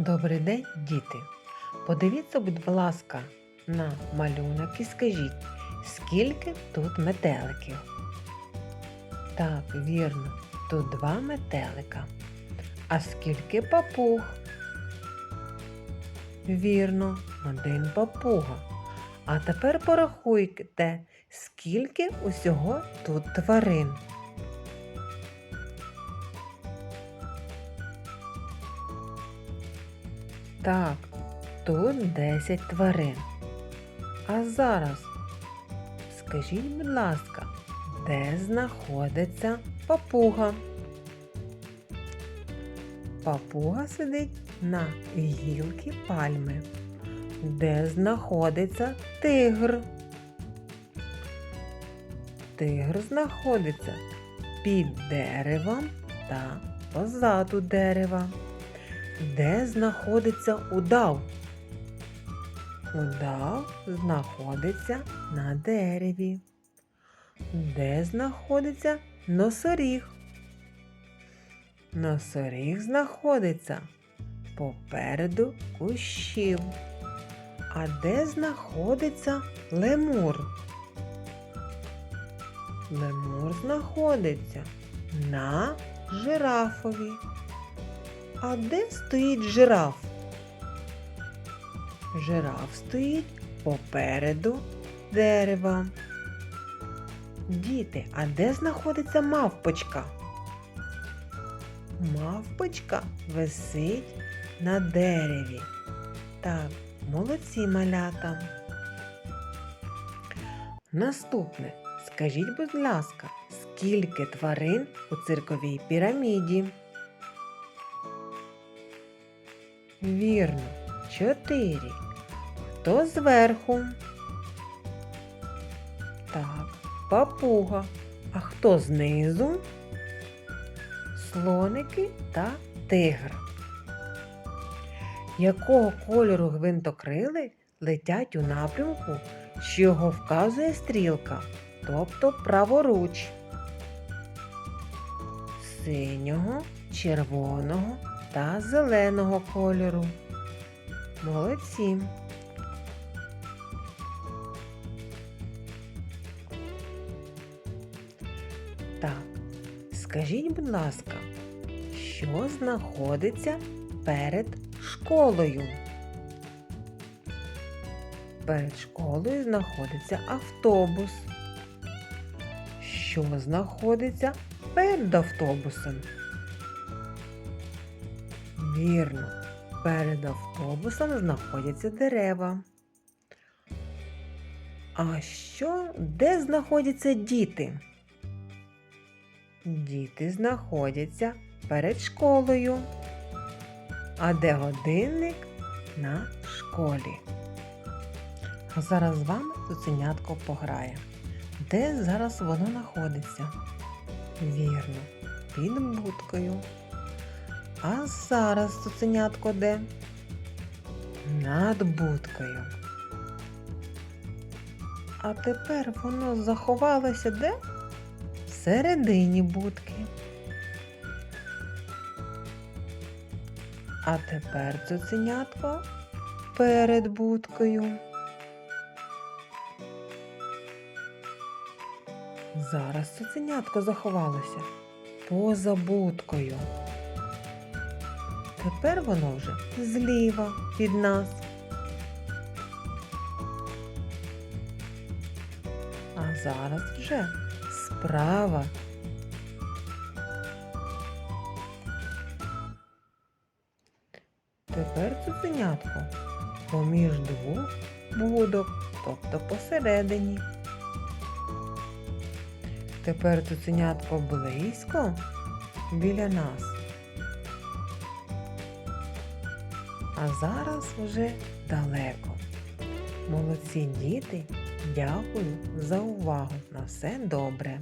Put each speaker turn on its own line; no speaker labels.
Добрий день, діти! Подивіться, будь ласка, на малюнок і скажіть, скільки тут метеликів? Так, вірно, тут два метелика. А скільки папуг? Вірно, один папуга. А тепер порахуйте, скільки усього тут тварин. Так, тут 10 тварин. А зараз скажіть, будь ласка, де знаходиться папуга? Папуга сидить на гілці пальми. Де знаходиться тигр? Тигр знаходиться під деревом та позаду дерева. Де знаходиться удав? Удав знаходиться на дереві. Де знаходиться носоріг? Носоріг знаходиться попереду кущів. А де знаходиться лемур? Лемур знаходиться на жирафові. А де стоїть жираф? Жираф стоїть попереду дерева. Діти, а де знаходиться мавпочка? Мавпочка висить на дереві. Так, молодці малята. Наступне. Скажіть, будь ласка, скільки тварин у цирковій піраміді? Вірно, чотири. Хто зверху? Так, папуга. А хто знизу? Слоники та тигр. Якого кольору гвинтокрили летять у напрямку, що його вказує стрілка, тобто праворуч? Синього, червоного та зеленого кольору. Молодці. Так, скажіть, будь ласка, що знаходиться перед школою? Перед школою знаходиться автобус. Що знаходиться перед автобусом? Вірно, перед автобусом знаходяться дерева. А що, де знаходяться діти? Діти знаходяться перед школою. А де годинник на школі? А зараз з вами цуценятко пограє. Де зараз воно знаходиться? Вірно, під будкою. А зараз цуценятко де? Над будкою. А тепер воно заховалося де? Всередині будки. А тепер цуценятко перед будкою. Зараз цуценятко заховалося поза будкою. Тепер воно вже зліва від нас. А зараз вже справа. Тепер цуценятко поміж двох будок, тобто посередині. Тепер цуценятко близько біля нас. А зараз вже далеко. Молодці діти, дякую за увагу. На все добре.